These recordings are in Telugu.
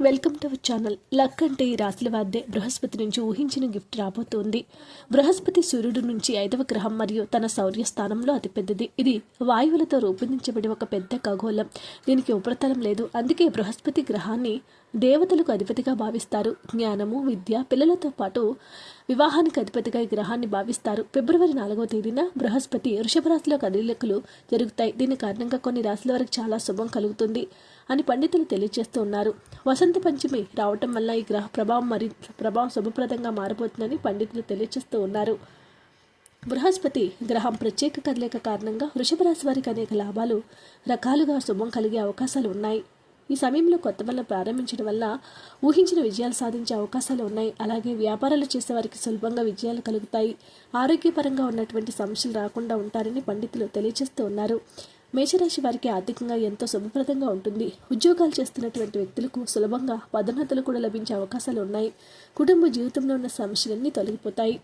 Welcome to our channel. Luck అంటే ఈ రాశుల వారిదే బృహస్పతి నుంచి ఊహించిన గిఫ్ట్ రాబోతోంది. బృహస్పతి సూర్యుడు నుంచి ఐదవ గ్రహం మరియు తన శౌర్య స్థానంలో అతిపెద్దది. ఇది వాయువులతో రూపొందించబడి ఒక పెద్ద ఖగోళం. దీనికి ఉపరితలం లేదు. అందుకే బృహస్పతి గ్రహాన్ని దేవతలకు అధిపతిగా భావిస్తారు. జ్ఞానము విద్య పిల్లలతో పాటు వివాహానికి అధిపతిగా ఈ గ్రహాన్ని భావిస్తారు. ఫిబ్రవరి నాలుగవ తేదీన బృహస్పతి వృషభ రాశిలో జరుగుతాయి. దీని కారణంగా కొన్ని రాశుల వారికి చాలా శుభం కలుగుతుంది అని పండితులు తెలియజేస్తూ ఉన్నారు. వసంత పంచమి రావటం వల్ల ఈ గ్రహ ప్రభావం మరి ప్రభావం శుభప్రదంగా మారబోతుందని పండితులు తెలియజేస్తూ ఉన్నారు. బృహస్పతి గ్రహం ప్రత్యేక కదలిక కారణంగా వృషభ రాశి వారికి అనేక లాభాలు రకాలుగా శుభం కలిగే అవకాశాలు ఉన్నాయి. ఈ సమయంలో కొత్త వల్ల ప్రారంభించడం వల్ల ఊహించిన విజయాలు సాధించే అవకాశాలు ఉన్నాయి. అలాగే వ్యాపారాలు చేసే వారికి సులభంగా విజయాలు కలుగుతాయి. ఆరోగ్యపరంగా ఉన్నటువంటి సమస్యలు రాకుండా ఉంటారని పండితులు తెలియజేస్తూ ఉన్నారు. మేషరాశి వారికి ఆర్థికంగా ఎంతో శుభప్రదంగా ఉంటుంది. ఉద్యోగాలు చేస్తున్నటువంటి వ్యక్తులకు సులభంగా పదోన్నతులు కూడా లభించే అవకాశాలు ఉన్నాయి. కుటుంబ జీవితంలో ఉన్న సమస్యలన్నీ తొలగిపోతాయి.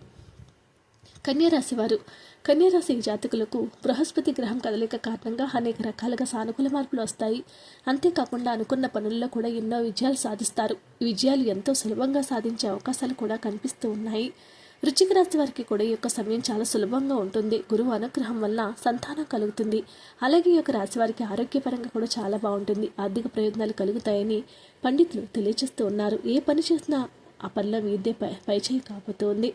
కన్యారాశి వారు కన్యారాశి జాతకులకు బృహస్పతి గ్రహం కదలిక కారణంగా అనేక రకాలుగా సానుకూల మార్పులు వస్తాయి. అంతేకాకుండా అనుకున్న పనుల్లో కూడా ఎన్నో విజయాలు సాధిస్తారు. ఈ విజయాలు ఎంతో సులభంగా సాధించే అవకాశాలు కూడా కనిపిస్తూ ఉన్నాయి. వృచ్చిక రాశి వారికి కూడా ఈ యొక్క సమయం చాలా సులభంగా ఉంటుంది. గురువు అనుగ్రహం వల్ల సంతానం కలుగుతుంది. అలాగే ఈ యొక్క రాశి వారికి ఆరోగ్యపరంగా కూడా చాలా బాగుంటుంది. ఆర్థిక ప్రయోజనాలు కలుగుతాయని పండితులు తెలియజేస్తూ ఉన్నారు. ఏ పని చేసినా ఆ పనిలో వీద్య పై పైచేయి కాబోతోంది.